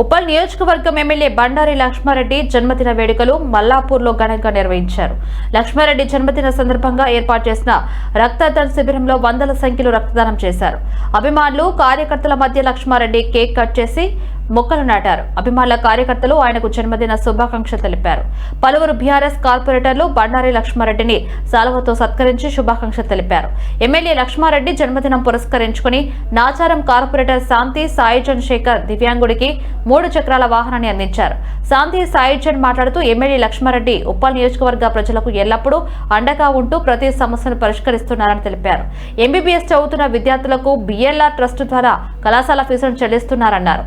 ఉప్పల్ నియోజకవర్గం ఎమ్మెల్యే బండారి లక్ష్మారెడ్డి జన్మదిన వేడుకలు మల్లాపూర్లో ఘనంగా నిర్వహించారు. లక్ష్మారెడ్డి జన్మదిన సందర్భంగా ఏర్పాటు చేసిన రక్తదాన శిబిరంలో వందల సంఖ్యలో రక్తదానం చేశారు. అభిమానులు కార్యకర్తల మధ్య లక్ష్మారెడ్డి కేక్ కట్ చేసి మొక్కలు నాటారు. అభిమానుల కార్యకర్తలు ఆయనకు జన్మదిన శుభాకాంక్షలు తెలిపారు. పలువురు బీఆర్ఎస్ కార్పొరేటర్లు బండారి లక్ష్మారెడ్డిని సాల్వతో సత్కరించి శుభాకాంక్షలు తెలిపారు. ఎమ్మెల్యే లక్ష్మారెడ్డి జన్మదినం పురస్కరించుకుని నాచారం కార్పొరేటర్ శాంతి సాయి చంద్రశేఖర్ దివ్యాంగుడికి మూడు చక్రాల వాహనాన్ని అందించారు. శాంతి సాయిజన్ మాట్లాడుతూ ఎమ్మెల్యే లక్ష్మారెడ్డి ఉప్పల్ నియోజకవర్గ ప్రజలకు ఎల్లప్పుడూ అండగా ఉంటూ ప్రతి సమస్యను పరిష్కరిస్తున్నారని తెలిపారు. ఎంబీబీఎస్ చదువుతున్న విద్యార్థులకు బిఎల్ఆర్ ట్రస్ట్ ద్వారా కళాశాల ఫీజును చెల్లిస్తున్నారన్నారు.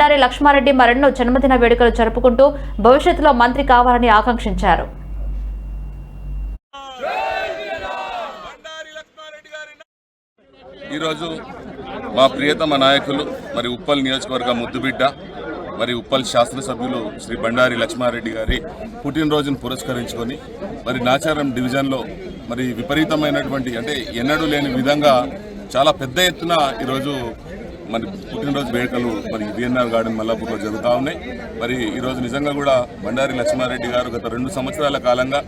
బండారి లక్ష్మారెడ్డి మరెన్నో జన్మదిన వేడుకలు జరుపుకుంటూ భవిష్యత్తులో మంత్రి కావాలని ఆకాంక్షించారు. ఈరోజు మా ప్రియతమ నాయకులు మరి ఉప్పల్ నియోజకవర్గ ముద్దుబిడ్డ మరి ఉప్పల్ శాసనసభ్యులు శ్రీ బండారి లక్ష్మారెడ్డి గారి పుట్టినరోజును పురస్కరించుకొని మరి నాచారం డివిజన్లో మరి విపరీతమైనటువంటి అంటే ఎన్నడూ లేని విధంగా చాలా పెద్ద ఎత్తున ఈరోజు మరి పుట్టినరోజు వేడుకలు మరి విఎన్ఆర్ గార్డెన్ మల్లాపూర్లో జరుగుతూ ఉన్నాయి. మరి ఈరోజు నిజంగా కూడా బండారి లక్ష్మారెడ్డి గారు గత రెండు సంవత్సరాల కాలంగా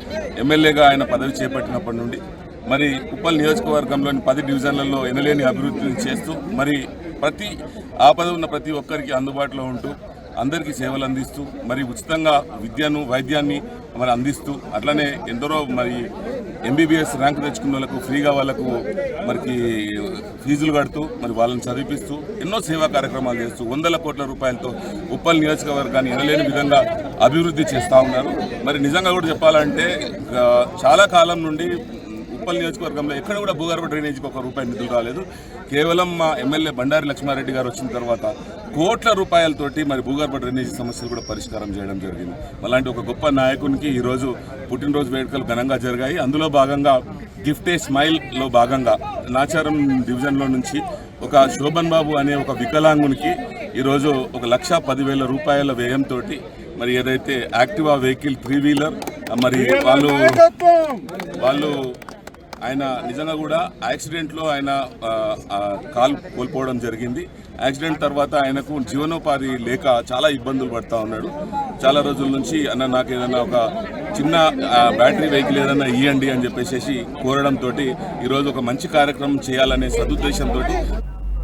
ఎమ్మెల్యేగా ఆయన పదవి చేపట్టినప్పటి నుండి మరి ఉప్పల్ నియోజకవర్గంలోని పది డివిజన్లలో ఎనలేని అభివృద్ధిని చేస్తూ మరి ప్రతి ఆపద ఉన్న ప్రతి ఒక్కరికి అందుబాటులో ఉంటూ అందరికీ సేవలు అందిస్తూ మరి ఉచితంగా విద్యను వైద్యాన్ని మరి అందిస్తూ అట్లనే ఎందరో మరి ఎంబీబీఎస్ ర్యాంక్ తెచ్చుకున్న వాళ్ళకు ఫ్రీగా వాళ్ళకు మరికి ఫీజులు కడుతూ మరి వాళ్ళని చదివిపిస్తూ ఎన్నో సేవా కార్యక్రమాలు చేస్తూ వందల కోట్ల రూపాయలతో ఉప్పల్ నియోజకవర్గాన్ని ఎనలేని విధంగా అభివృద్ధి చేస్తూ ఉన్నారు. మరి నిజంగా కూడా చెప్పాలంటే చాలా కాలం నుండి ఉప్పల్ నియోజకవర్గంలో ఎక్కడ కూడా భూగర్భ డ్రైనేజీకి ఒక రూపాయి నిధులు రాలేదు. కేవలం మా ఎమ్మెల్యే బండారి లక్ష్మారెడ్డి గారు వచ్చిన తర్వాత కోట్ల రూపాయలతోటి మరి భూగర్భ డ్రైనేజీ సమస్యలు కూడా పరిష్కారం చేయడం జరిగింది. అలాంటి ఒక గొప్ప నాయకునికి ఈరోజు పుట్టినరోజు వేడుకలు ఘనంగా జరిగాయి. అందులో భాగంగా గిఫ్ట్ ఏ స్మైల్లో భాగంగా నాచారం డివిజన్లో నుంచి ఒక శోభన్ బాబు అనే ఒక వికలాంగునికి ఈరోజు ఒక లక్ష పదివేల రూపాయల వ్యయంతో మరి ఏదైతే యాక్టివా వెహికల్ త్రీ వీలర్ మరి వాళ్ళు వాళ్ళు ఆయన నిజంగా కూడా యాక్సిడెంట్లో ఆయన కాలు కోల్పోవడం జరిగింది. యాక్సిడెంట్ తర్వాత ఆయనకు జీవనోపాధి లేక చాలా ఇబ్బందులు పడుతూ ఉన్నాడు. చాలా రోజుల నుంచి అన్న నాకు ఏదైనా ఒక చిన్న బ్యాటరీ వెహికల్ ఏదైనా ఇవ్వండి అని చెప్పేసి కోరడంతో ఈరోజు ఒక మంచి కార్యక్రమం చేయాలనే సదుద్దేశంతో